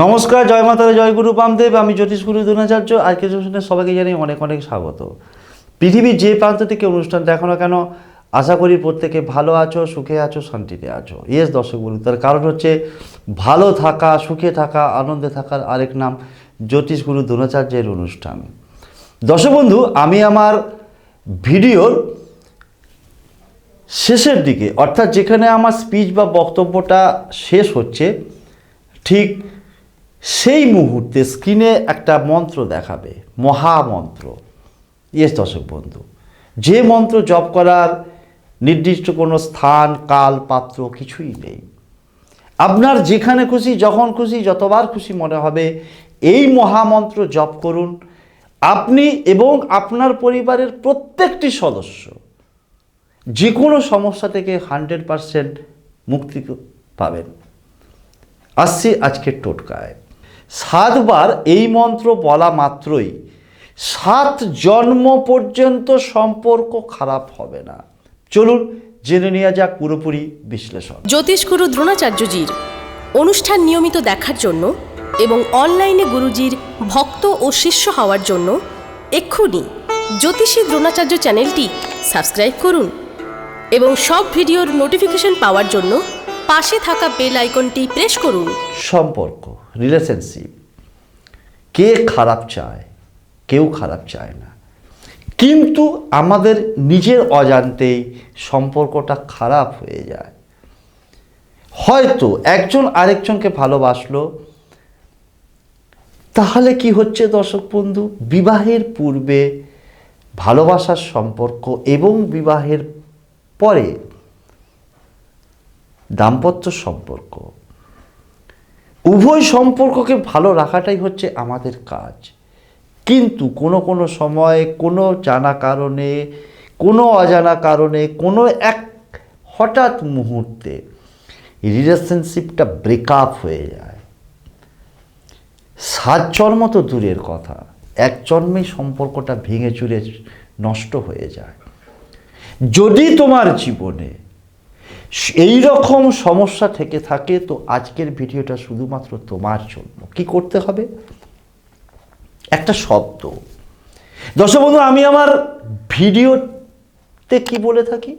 নমস্কার, জয় মাতারা জয় গুরু বামদেব। আমি জ্যোতিষ গুরু দ্রোণাচার্য। আজকে শুনে সবাইকে জানাই অনেক অনেক স্বাগত। পৃথিবীর যে প্রান্ত থেকে অনুষ্ঠান দেখো না কেন, আশা করি প্রত্যেকে ভালো আছো, সুখে আছো, শান্তিতে আছো। ইয়েস দর্শক বলুন তার কারণ হচ্ছে ভালো থাকা, সুখে থাকা, আনন্দে থাকার আরেক নাম জ্যোতিষ গুরু দ্রোণাচার্যের অনুষ্ঠান। দর্শক বন্ধু, আমি আমার ভিডিওর শেষের দিকে, অর্থাৎ যেখানে আমার স্পিচ বা বক্তব্যটা শেষ হচ্ছে, ঠিক সেই মুহূর্তে স্ক্রিনে একটা মন্ত্র দেখাবে, মহামন্ত্র। ইয়েস দর্শক বন্ধু, যে মন্ত্র জপ করার নির্দিষ্ট কোনো স্থান, কাল, পাত্র কিছুই নেই। আপনার যেখানে খুশি, যখন খুশি, যতবার খুশি মনে হবে, এই মহামন্ত্র জপ করুন। আপনি এবং আপনার পরিবারের প্রত্যেকটি সদস্য যে কোনো সমস্যা থেকে হান্ড্রেড পারসেন্ট মুক্তি পাবেন। আসছি আজকের টোটকায়। সাতবার এই মন্ত্র বলা মাত্রই সাত জন্ম পর্যন্ত সম্পর্ক খারাপ হবে না। চলুন জেনে নেওয়া যাক পুরোপুরি বিশ্লেষণ। জ্যোতিষগুরু দ্রোণাচার্যজির অনুষ্ঠান নিয়মিত দেখার জন্য এবং অনলাইনে গুরুজির ভক্ত ও শিষ্য হওয়ার জন্য এক্ষুনি জ্যোতিষী দ্রোণাচার্য চ্যানেলটি সাবস্ক্রাইব করুন এবং সব ভিডিওর নোটিফিকেশন পাওয়ার জন্য পাশে থাকা বেল আইকনটি প্রেস করুন। সম্পর্ক রিলেশনশিপ কে খারাপ চায়, কেউ খারাপ চায় না। কিন্তু আমাদের নিজের অজান্তেই সম্পর্কটা খারাপ হয়ে যায়। হয়তো একজন আরেকজনকে ভালোবাসলো, তাহলে কি হচ্ছে দর্শক বন্ধু? বিবাহের পূর্বে ভালোবাসার সম্পর্ক এবং বিবাহের পরে দাম্পত্য সম্পর্ক। উভয় সম্পর্ককে ভালো রাখাটাই হচ্ছে আমাদের কাজ। কিন্তু কোনো কোনো সময় কোনো জানা কারণে, কোনো অজানা কারণে, কোনো এক হঠাৎ মুহূর্তে রিলেশনশিপটা ব্রেকআপ হয়ে যায়। সাত জন্ম তো দূরের কথা। এক জন্মেই সম্পর্কটা ভেঙে চুরে নষ্ট হয়ে যায়। যদি তোমার জীবনে এই রকম সমস্যা থেকে থাকে, তো আজকের ভিডিওটা শুধুমাত্র তোমার জন্য। কি করতে হবে? একটা শব্দ। দর্শক বন্ধু, আমি আমার ভিডিওতে কি বলে থাকি?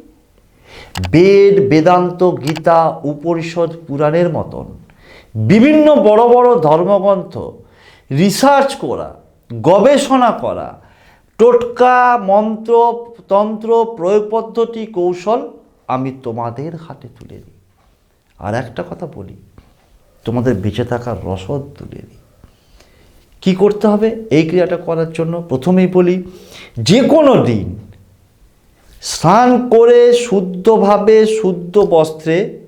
বেদ, বেদান্ত, গীতা, উপনিষদ, পুরাণের মতন বিভিন্ন বড় বড় ধর্মগ্রন্থ রিসার্চ করা, গবেষণা করা, টোটকা, মন্ত্র, তন্ত্র, প্রয়োগ পদ্ধতি, কৌশল আমি তোমাদের হাতে তুলে দিই। আর একটা কথা বলি, তোমাদের বেঁচে থাকার রসদ তুলে দিই। কি করতে হবে? এই ক্রিয়াটা করার জন্য প্রথমেই বলি, যে কোনো দিন স্নান করে শুদ্ধভাবে, শুদ্ধ বস্ত্রে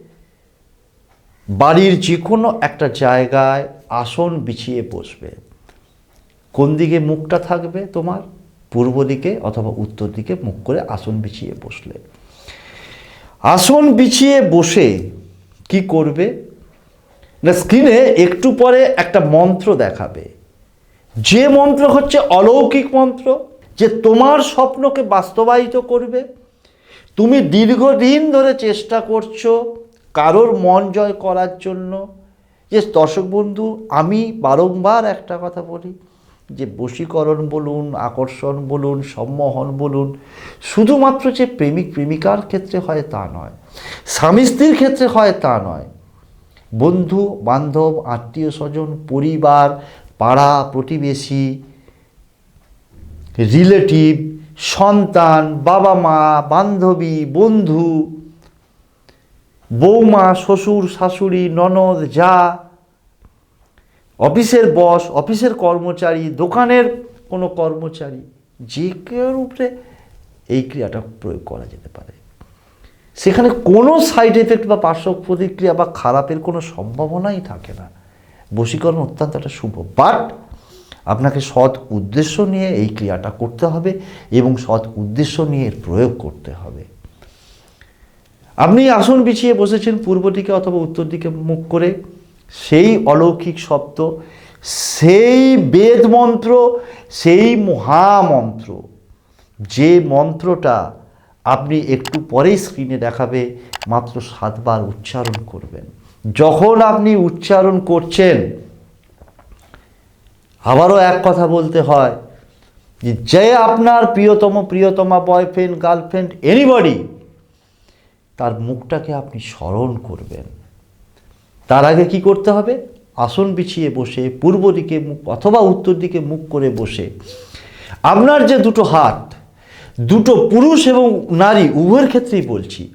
বাড়ির যে কোনো একটা জায়গায় আসন বিছিয়ে বসবে। কোন দিকে মুখটা থাকবে তোমার? পূর্ব দিকে অথবা উত্তর দিকে মুখ করে আসন বিছিয়ে বসলে। আসন বিছিয়ে বসে কি করবে? না, স্ক্রিনে একটু পরে একটা মন্ত্র দেখাবে। যে মন্ত্র হচ্ছে অলৌকিক মন্ত্র, যে তোমার স্বপ্নকে বাস্তবায়িত করবে। তুমি দীর্ঘদিন ধরে চেষ্টা করছ কারোর মন জয় করার জন্য। যে দর্শক বন্ধু, আমি বারংবার একটা কথা বলি যে বশীকরণ বলুন, আকর্ষণ বলুন, সম্মোহন বলুন, শুধুমাত্র যে প্রেমিক প্রেমিকার ক্ষেত্রে হয় তা নয়, স্বামী স্ত্রীর ক্ষেত্রে হয় তা নয়। বন্ধু, বান্ধব, আত্মীয় স্বজন, পরিবার, পাড়া, প্রতিবেশী, রিলেটিভ, সন্তান, বাবা মা, বান্ধবী, বন্ধু, বৌমা, শ্বশুর, শাশুড়ি, ননদ, যা অফিসের বস, অফিসের কর্মচারী, দোকানের কোনো কর্মচারী, যে কেউ উপরে এই ক্রিয়াটা প্রয়োগ করা যেতে পারে। সেখানে কোনো সাইড এফেক্ট বা পার্শ্ব প্রতিক্রিয়া বা খারাপের কোনো সম্ভাবনাই থাকে না। বশীকরণ অত্যন্ত একটা শুভ। বাট আপনাকে সৎ উদ্দেশ্য নিয়ে এই ক্রিয়াটা করতে হবে এবং সৎ উদ্দেশ্য নিয়ে এর প্রয়োগ করতে হবে। আপনি আসন বিছিয়ে বসেছেন পূর্ব দিকে অথবা উত্তর দিকে মুখ করে। সেই অলৌকিক শব্দ, সেই বেদমন্ত্র, সেই মহামন্ত্র। যে মন্ত্রটা আপনি একটু পরেই স্ক্রিনে দেখাবে, মাত্র সাতবার উচ্চারণ করবেন। যখন আপনি উচ্চারণ করছেন, আবারও এক কথা বলতে হয় যে যে আপনার প্রিয়তম, প্রিয়তমা বয়ফ্রেন্ড গার্লফ্রেন্ড এনিবডি তার মুখটাকে আপনি স্মরণ করবেন। তার আগে কি করতে হবে? আসন বিছিয়ে বসে, পূর্ব দিকে মুখ অথবা উত্তর দিকে মুখ করে বসে। আপনার যে দুটো হাত, দুটো পুরুষ এবং নারী, উভয়ের ক্ষেত্রেই বলছি,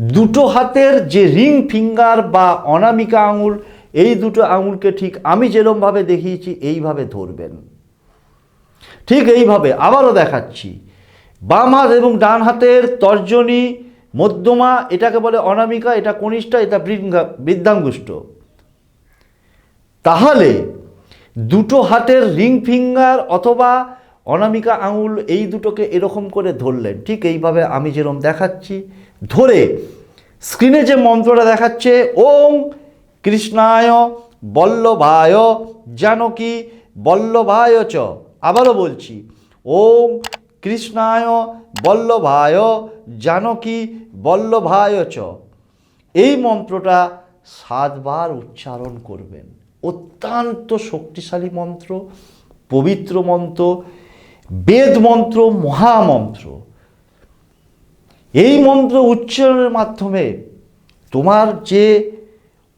দুটো হাতের যে রিং ফিঙ্গার বা অনামিকা আঙুল, এই দুটো আঙুলকে ঠিক আমি যেরমভাবে দেখিয়েছি, এইভাবে ধরবেন। ঠিক এইভাবে, আবারও দেখাচ্ছি। বাম হাত এবং ডান হাতের তর্জনী মধ্যমা, এটাকে বলে অনামিকা, এটা কনিষ্ঠা, এটা বৃদ্ধা, বৃদ্ধাঙ্গুষ্ঠ। তাহলে দুটো হাতের রিং ফিঙ্গার অথবা অনামিকা আঙুল এই দুটোকে এরকম করে ধরলেন। ঠিক এইভাবে আমি যেরকম দেখাচ্ছি। ধরে স্ক্রিনে যে মন্ত্রটা দেখাচ্ছে, ওম কৃষ্ণায় বল্লভায় জানকী বল্লভায় চ। আবারও বলছি, ওম কৃষ্ণায় বল্লভায় জানকী বল্লভায় চ এই মন্ত্রটা সাতবার উচ্চারণ করবেন। অত্যন্ত শক্তিশালী মন্ত্র, পবিত্র মন্ত্র, বেদ মন্ত্র, মহামন্ত্র। এই মন্ত্র উচ্চারণের মাধ্যমে তোমার যে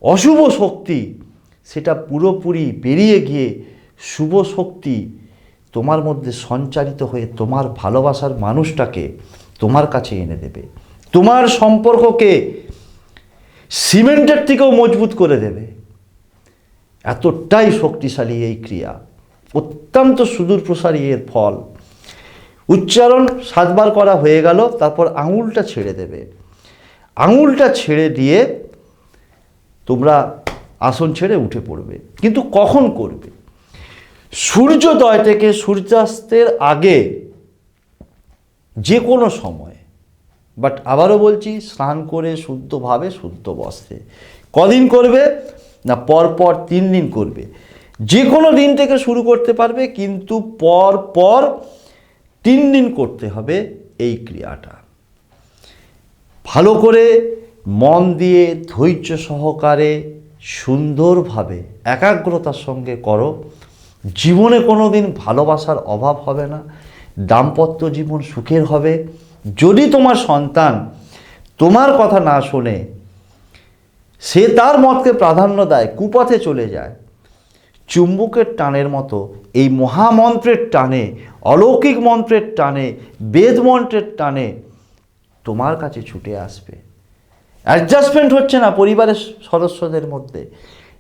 অশুভ শক্তি, সেটা পুরোপুরি বেরিয়ে গিয়ে শুভ শক্তি তোমার মধ্যে সঞ্চারিত হয়ে তোমার ভালোবাসার মানুষটাকে তোমার কাছে এনে দেবে। তোমার সম্পর্ককে সিমেন্টের থেকেও মজবুত করে দেবে। এতটাই শক্তিশালী এই ক্রিয়া। অত্যন্ত সুদূর প্রসারী এর ফল। উচ্চারণ সাতবার করা হয়ে গেল, তারপর আঙুলটা ছেড়ে দেবে। আঙুলটা ছেড়ে দিয়ে তোমরা আসন ছেড়ে উঠে পড়বে। কিন্তু কখন করবে? সূর্যোদয় থেকে সূর্যাস্তের আগে যে কোনো সময়। বাট আবারও বলছি, স্নান করে শুদ্ধভাবে শুদ্ধ বস্ত্রে। কদিন করবে? না পর পর তিন দিন করবে। যে কোনো দিন থেকে শুরু করতে পারবে, কিন্তু পর পর তিন দিন করতে হবে এই ক্রিয়াটা। ভালো করে মন দিয়ে ধৈর্য সহকারে সুন্দরভাবে একাগ্রতার সঙ্গে করো। জীবনে কোনো দিন ভালোবাসার অভাব হবে না। দাম্পত্য জীবন সুখের হবে। যদি তোমার সন্তান তোমার কথা না শোনে, সে তার মতকে প্রাধান্য দেয়, কুপথে চলে যায়। চুম্বকের টানের মতো, এই মহামন্ত্রের টানে, অলৌকিক মন্ত্রের টানে, বেদ মন্ত্রের টানে তোমার কাছে ছুটে আসবে। অ্যাডজাস্টমেন্ট হচ্ছে না পরিবারের সদস্যদের মধ্যে।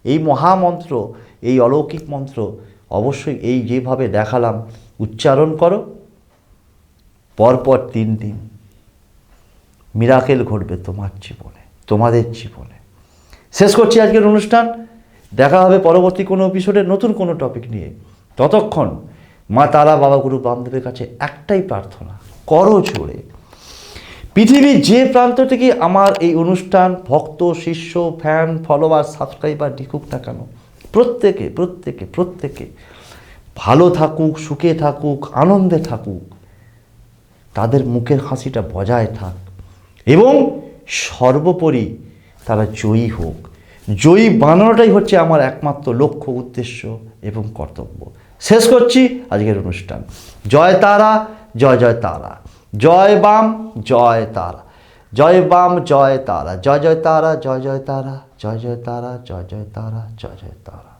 এই মহামন্ত্র, এই অলৌকিক মন্ত্র অবশ্যই এই যেভাবে দেখালাম, উচ্চারণ করো। পরপর তিন দিন মিরাকেল ঘটবে তোমার জীবনে, তোমাদের জীবনে। শেষ করছি আজকের অনুষ্ঠান। দেখা হবে পরবর্তী কোনো এপিসোডে নতুন কোনো টপিক নিয়ে। ততক্ষণ মা তারা বাবা গুরু বামদেবের কাছে একটাই প্রার্থনা, করো জোরে। পৃথিবীর যে প্রান্ত থেকে আমার এই অনুষ্ঠান, ভক্ত, শিষ্য ফ্যান ফলোয়ার সাবস্ক্রাইবার লিখুক না কেন, প্রত্যেকে প্রত্যেকে প্রত্যেকে ভালো থাকুক, সুখে থাকুক, আনন্দে থাকুক তাদের মুখের হাসিটা বজায় থাক। এবং সর্বোপরি তারা জয়ী হোক। জয়ী বানানোটাই হচ্ছে আমার একমাত্র লক্ষ্য, উদ্দেশ্য এবং কর্তব্য। শেষ করছি আজকের অনুষ্ঠান। জয় তারা, জয় জয় তারা। জয় বাম, জয় তারা। জয় বাম, জয় তারা। জয় জয় তারা, জয় জয় তারা। জয় জয় তারা, জয় জয় তারা, জয় জয় তারা।